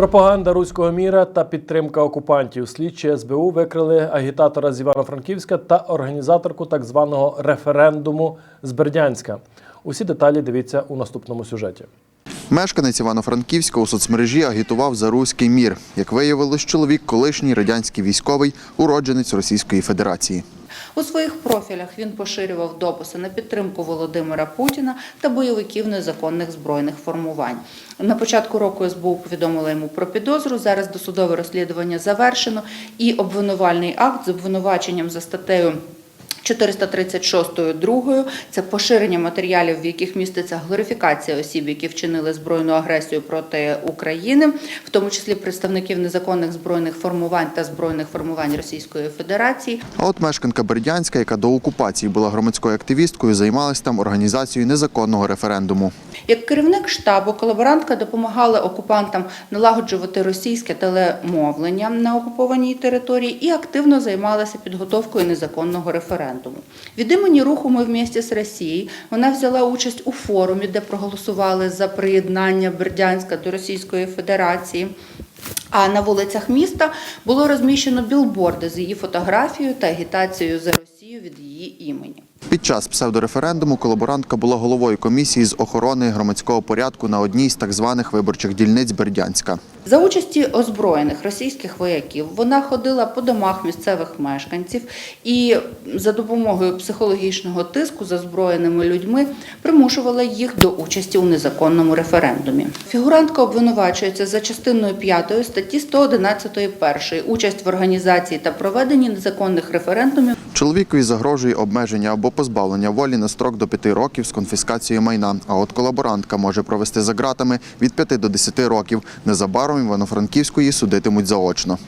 Пропаганда руського міра та підтримка окупантів. Слідчі СБУ викрили агітатора з Івано-Франківська та організаторку так званого референдуму з Бердянська. Усі деталі дивіться у наступному сюжеті. Мешканець Івано-Франківська у соцмережі агітував за руський мір. Як виявилось, чоловік колишній радянський військовий, уродженець Російської Федерації. У своїх профілях він поширював дописи на підтримку Володимира Путіна та бойовиків незаконних збройних формувань. На початку року СБУ повідомила йому про підозру. Зараз досудове розслідування завершено, і обвинувальний акт з обвинуваченням за статтею. 436 другою це поширення матеріалів, в яких міститься глорифікація осіб, які вчинили збройну агресію проти України, в тому числі представників незаконних збройних формувань та збройних формувань Російської Федерації. А от мешканка Бердянська, яка до окупації була громадською активісткою, займалась там організацією незаконного референдуму. Як керівник штабу, колаборантка допомагала окупантам налагоджувати російське телемовлення на окупованій території і активно займалася підготовкою незаконного референдуму. Від імені руху Ми вместе з Росією вона взяла участь у форумі, де проголосували за приєднання Бердянська до Російської Федерації. А на вулицях міста було розміщено білборди з її фотографією та агітацією за Росію від її імені. Під час псевдореферендуму колаборантка була головою комісії з охорони громадського порядку на одній з так званих виборчих дільниць Бердянська. За участі озброєних російських вояків вона ходила по домах місцевих мешканців і за допомогою психологічного тиску за зброєними людьми примушувала їх до участі у незаконному референдумі. Фігурантка обвинувачується за частиною 5 статті 111 першої участь в організації та проведенні незаконних референдумів Чоловікові загрожує обмеження або позбавлення волі на строк до 5 років з конфіскацією майна. А от колаборантка може провести за ґратами від 5 до 10 років. Незабаром Івано-Франківську її судитимуть заочно.